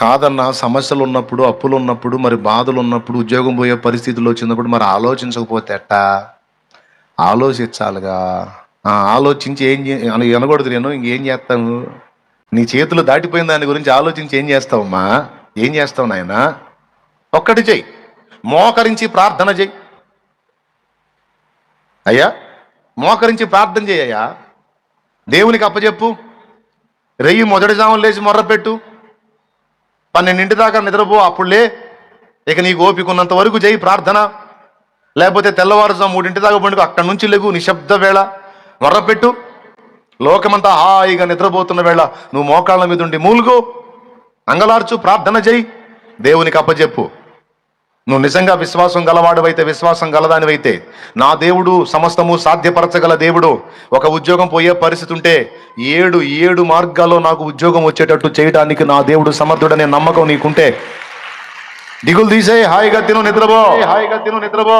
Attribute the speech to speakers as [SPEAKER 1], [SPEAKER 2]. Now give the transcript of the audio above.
[SPEAKER 1] కాదన్నా సమస్యలు ఉన్నప్పుడు అప్పులు ఉన్నప్పుడు మరి బాధలు ఉన్నప్పుడు ఉద్యోగం పోయే పరిస్థితులు వచ్చినప్పుడు మరి ఆలోచించకపోతే ఎట్టా? ఆలోచించాలిగా. ఆలోచించి ఏం చే అనకూడదు నేను ఇంకేం చేస్తాను నీ చేతులు దాటిపోయిన దాని గురించి ఆలోచించి ఏం చేస్తావమ్మా? ఏం చేస్తావు నాయన? ఒక్కటి చెయ్యి. మోకరించి ప్రార్థన చెయ్యి. అయ్యా మోకరించి ప్రార్థన చెయ్యయ్యా. దేవునికి అప్పచెప్పు. రెయ్యి మొదటి జాములు లేచి మొర్రపెట్టు. పన్నెండింటి దాకా నిద్రపో అప్పుడులే. ఇక నీకు ఓపిక ఉన్నంత వరకు చేయి ప్రార్థన. లేకపోతే తెల్లవారుజాము మూడింటి దాకా పండుగ అక్కడి నుంచి లేవు నిశ్శబ్ద వేళ. మొర్రపెట్టు లోకమంతా హాయిగా నిద్రపోతున్న వేళ. నువ్వు మోకాళ్ళ మీద ఉండి మూలుగు. అంగలార్చు ప్రార్థన చేయి దేవునికి అప్పచెప్పు నువ్వు నిజంగా విశ్వాసం గలవాడివైతే విశ్వాసం గలదానివైతే నా దేవుడు సమస్తము సాధ్యపరచగల దేవుడు. ఒక ఉద్యోగం పోయే పరిస్థితి ఉంటే ఏడు ఏడు మార్గాల్లో నాకు ఉద్యోగం వచ్చేటట్టు చేయడానికి నా దేవుడు సమర్థుడనే నమ్మకం నీకుంటే. దిగులు తీసే హాయిగా తిను నిద్రపో. హాయిగా తిను నిద్రపో.